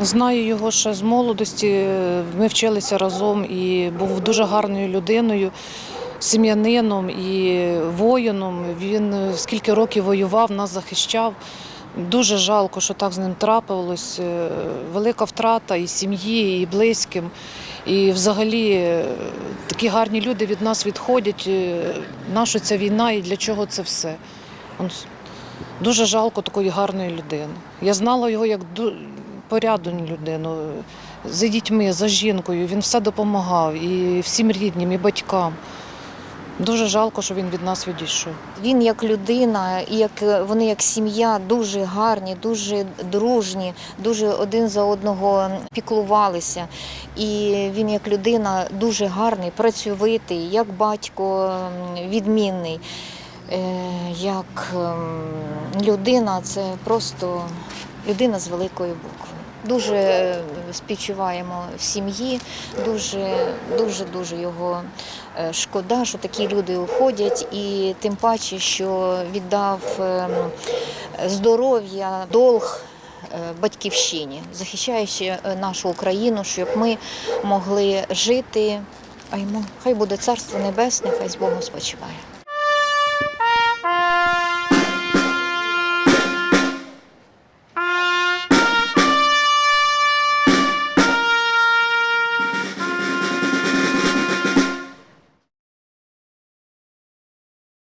Знаю його ще з молодості. Ми вчилися разом і був дуже гарною людиною, сім'янином і воїном. Він скільки років воював, нас захищав. Дуже жалко, що так з ним трапилось. Е, Велика втрата і сім'ї, і близьким. І взагалі е, такі гарні люди від нас відходять. Е, Нащо ця війна і для чого це все? Дуже жалко такої гарної людини. Я знала його як порядну людину, за дітьми, за жінкою. Він все допомагав і всім ріднім, і батькам. Дуже жалко, що він від нас відійшов. Він як людина, і як вони як сім'я дуже гарні, дуже дружні, дуже один за одного піклувалися. І він як людина дуже гарний, працьовитий, як батько відмінний. Е, Як людина, це просто людина з великої букви. Дуже е, співчуваємо сім'ї, дуже, дуже, дуже його Е, Шкода, що такі люди уходять, і тим паче, що віддав ем, здоров'я, долг е, батьківщині, захищаючи нашу Україну, щоб ми могли жити. А йому хай буде царство небесне, хай з Богом спочиває.